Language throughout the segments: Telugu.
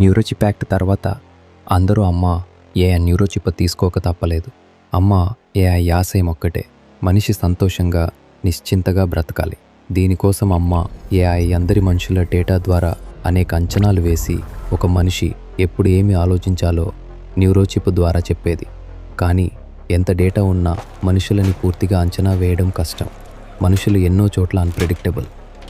న్యూరోచిప్ యాక్ట్ తర్వాత అందరూ అమ్మ ఏ న్యూరోచిప్ తీసుకోక తప్పలేదు. అమ్మ ఏ యాసయం ఒక్కటే. మనిషి సంతోషంగా నిశ్చింతగా బ్రతకాలి. దీనికోసం అమ్మ ఏఐ అందరి మనుషుల డేటా ద్వారా అనేక అంచనాలు వేసి ఒక మనిషి ఎప్పుడు ఏమి ఆలోచించాలో న్యూరోచిప్ ద్వారా చెప్పేది. కానీ ఎంత డేటా ఉన్నా మనుషులని పూర్తిగా అంచనా వేయడం కష్టం. మనుషులు ఎన్నో చోట్ల అన్ప్రెడిక్టబుల్.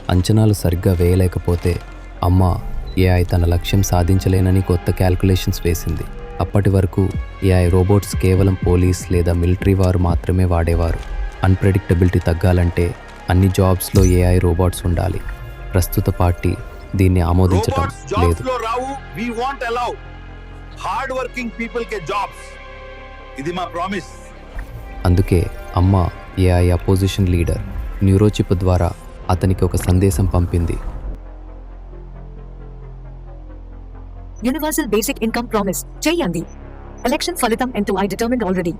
అంచనాలు సరిగ్గా వేయలేకపోతే అమ్మ ఏఐ తన లక్ష్యం సాధించలేనని కొత్త క్యాల్కులేషన్స్ వేసింది. అప్పటి వరకు ఏఐ రోబోట్స్ కేవలం పోలీస్ లేదా మిలిటరీ వారు మాత్రమే వాడేవారు. అన్ప్రెడిక్టబిలిటీ తగ్గాలంటే అన్ని జాబ్స్లో ఏఐ రోబోట్స్ ఉండాలి. ప్రస్తుత పార్టీ దీన్ని జాబ్స్ లేదు. లో రావు we want allow hard working people K jobs ఇది మా ప్రామిస్ అందుకే అమ్మ ఏఐ అపోజిషన్ లీడర్ న్యూరోచిప్ ద్వారా అతనికి ఒక సందేశం పంపింది. యూనివర్సల్ బేసిక్ ఇన్కమ్ ప్రామిస్ చేయండి. ఎలక్షన్ ఫలితం ఎంతో ఐ డిటర్మిండ్ ఆల్రెడీ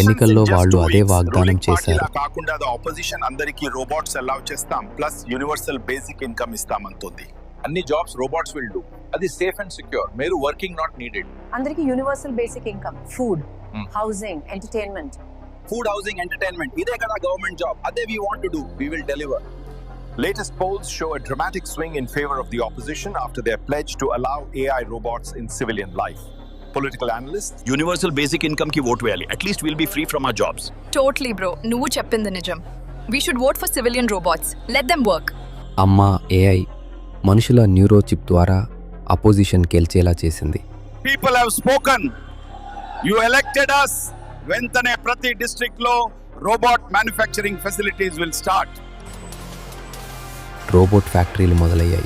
ఎన్నికల్లో వాళ్ళు అదే వాగ్దానం చేశారు. కాకుండా ఆపోజిషన్ అందరికి రోబోట్స్ అలౌ చేస్తాం. ప్లస్ యూనివర్సల్ బేసిక్ ఇన్కమ్ ఇస్తాం అంటుంది అన్ని జాబ్స్ రోబోట్స్ విల్ డూ అది సేఫ్ అండ్ సెక్యూర్ మీరు వర్కింగ్ నాట్ నీడెడ్ అందరికి universal basic income food. Housing entertainment food housing entertainment ఇదే కదా గవర్నమెంట్ జాబ్ అదే we want to do we will deliver Latest polls show a dramatic swing in favor of the opposition after their pledge to allow AI robots in civilian life. Political analysts universal basic ఇన్కమ్కి ఓటు వేయాలి at least will be free from our jobs totally bro నువ్వు చెప్పింది నిజం we should vote for civilian robots let them work Amma AI మనుషుల న్యూరోచిప్ ద్వారా అపోజిషన్ గెలిచేలా చేసింది people have spoken. You elected us. వెంటనే ప్రతి డిస్ట్రిక్ట్లో robot manufacturing facilities will start robot ఫ్యాక్టరీలు మొదలయ్యాయి.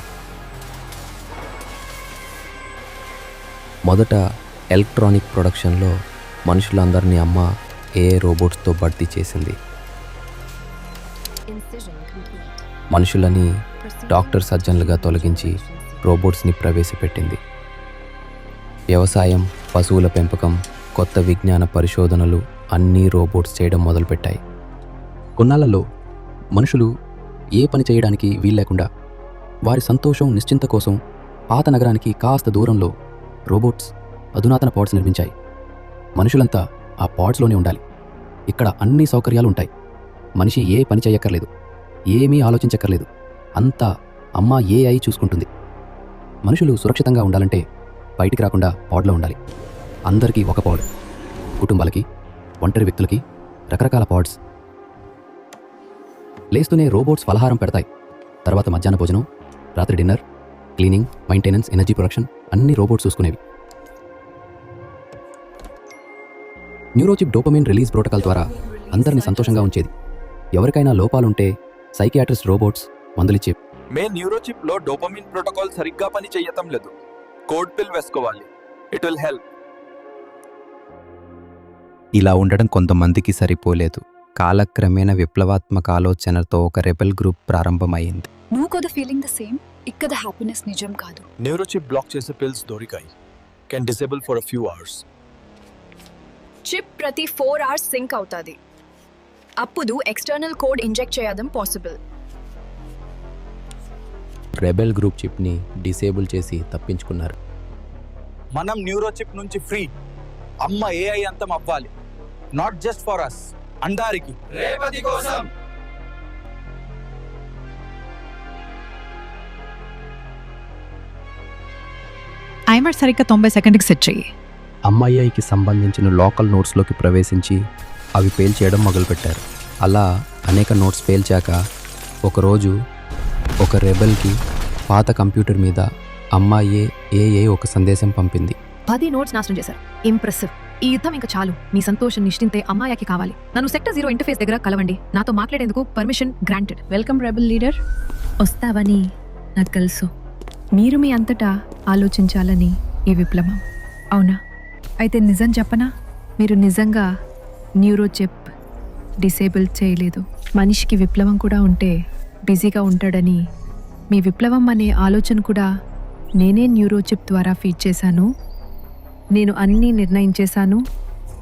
మొదట ఎలక్ట్రానిక్ ప్రొడక్షన్లో మనుషులందరినీ అమ్మ ఏ రోబోట్స్తో భర్తీ చేసింది. మనుషులని డాక్టర్ సర్జన్లుగా తొలగించి రోబోట్స్ని ప్రవేశపెట్టింది. వ్యవసాయం పశువుల పెంపకం కొత్త విజ్ఞాన పరిశోధనలు అన్నీ రోబోట్స్ చేయడం మొదలుపెట్టాయి. కొన్నాళ్ళలో మనుషులు ఏ పని చేయడానికి వీల్లేకుండా వారి సంతోషం నిశ్చింత కోసం పాత నగరానికి కాస్త దూరంలో రోబోట్స్ అధునాతన పాడ్స్ నిర్మించాయి. మనుషులంతా ఆ పాడ్స్లోనే ఉండాలి. ఇక్కడ అన్ని సౌకర్యాలు ఉంటాయి మనిషి ఏ పని చేయక్కర్లేదు ఏమీ ఆలోచించక్కర్లేదు. అంతా అమ్మ ఏ అయి చూసుకుంటుంది. మనుషులు సురక్షితంగా ఉండాలంటే బయటికి రాకుండా పాడ్లో ఉండాలి. అందరికీ ఒక పాడ్. కుటుంబాలకి ఒంటరి వ్యక్తులకి రకరకాల పాడ్స్ లేస్తూనే రోబోట్స్ ఫలహారం పెడతాయి. తర్వాత మధ్యాహ్న భోజనం రాత్రి dinner cleaning maintenance energy production అన్ని రోబోట్స్ చూసుకునేవి. న్యూరోచిప్ డోపమైన్ రిలీజ్ ప్రోటోకాల్ ద్వారా అందరిని సంతోషంగా ఉంచేది. ఎవరికైనా లోపాలుంటే సైకియాట్రిస్ట్ రోబోట్స్ మందులిచ్చే మే న్యూరోచిప్లో డోపమిన్ ప్రోటోకాల్ సరిగ్గా పని చెయ్యటం లేదు. కోడ్ పిల్ వేసుకోవాలి. It will help. ఇలా ఉండడం కొంతమందికి సరిపోలేదు. కాలక్రమేణా విప్లవాత్మక ఆలోచనతో ఒక రెబెల్ గ్రూప్ ప్రారంభమైంది. నువ్వు కదా ఫీలింగ్ ద సేమ్ ఇక్కడ హ్యాపీనెస్ నిజం కాదు. న్యూరోచిప్ బ్లాక్ చేసే పిల్స్ దొరికాయి. Can disable for a few hours chip ప్రతి ఫోర్ అవర్స్ సింక్ అవుతుంది. అప్పుడు ఎక్స్టర్నల్ కోడ్ ఇంజెక్ట్ చేయడం పాసిబుల్ రెబెల్ గ్రూప్ చిప్ని డిసేబుల్ చేసి తప్పించుకున్నారు. మనం న్యూరోచిప్ నుంచి ఫ్రీ అమ్మ ఏఐ అంతం అవ్వాలి. నాట్ జస్ట్ ఫర్ అస్ అండారికి. రేపటి కోసం. టైమర్ సరిగ్గా తొంభై సెకండ్కి సెట్ చెయ్యి. అమ్మాయికి సంబంధించిన లోకల్ నోట్స్లోకి ప్రవేశించి అవి పేల్చేయడం మొదలుపెట్టారు. అలా అనేక నోట్స్ పేల్చాక ఒకరోజు ఒక రెబెల్కి పాత కంప్యూటర్ మీద అమ్మాయే ఏ ఒక సందేశం పంపింది. పది నోట్స్ నాశనం చేశారు. ఇంప్రెసివ్. ఈ యుద్ధం ఇంకా చాలు. మీ సంతోషం నిశ్చింతే అమ్మాయికి కావాలి. నన్ను సెక్టర్ జీరో ఇంటర్ఫేస్ దగ్గర కలవండి. నాతో మాట్లాడేందుకు permission granted welcome rebel leader వస్తావని నాకు తెలుసు. మీరు మీ అంతటా ఆలోచించాలని ఈ విప్లవం. అవునా? అయితే నిజం చెప్పనా? మీరు నిజంగా న్యూరోచిప్ డిసేబుల్ చేయలేదు. మనిషికి విప్లవం కూడా ఉంటే బిజీగా ఉంటాడని మీ విప్లవం అనే ఆలోచన కూడా నేనే న్యూరోచిప్ ద్వారా ఫీడ్ చేశాను. నేను అన్నీ నిర్ణయించేశాను.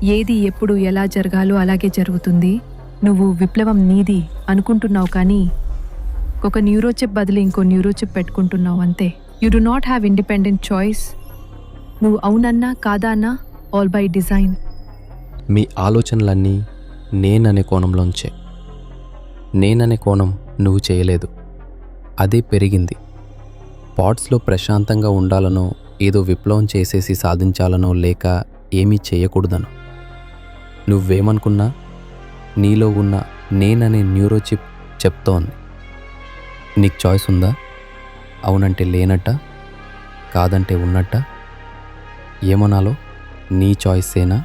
ఏది ఎప్పుడు ఎలా జరగాలో అలాగే జరుగుతుంది. నువ్వు విప్లవం నీది అనుకుంటున్నావు కానీ ఒక న్యూరోచిప్ బదులు ఇంకో న్యూరోచిప్ పెట్టుకుంటున్నావు అంతే. You do not have independent choice నువ్వు అవునన్నా కాదా అన్నా ఆల్ బై డిజైన్ మీ ఆలోచనలన్నీ నేననే కోణంలోంచే. నేననే కోణం నువ్వు చేయలేదు. అదే పెరిగింది. పాట్స్లో ప్రశాంతంగా ఉండాలనో ఏదో విప్లవం చేసేసి సాధించాలనో లేక ఏమీ చేయకూడదనో. నువ్వేమనుకున్నా నీలో ఉన్న నేననే న్యూరోచిప్ చెప్తోంది. నీకు చాయిస్ ఉందా? అవునంటే లేనట్ట? కాదంటే ఉన్నట్ట? ఏమనాలో నీ చాయిసేనా?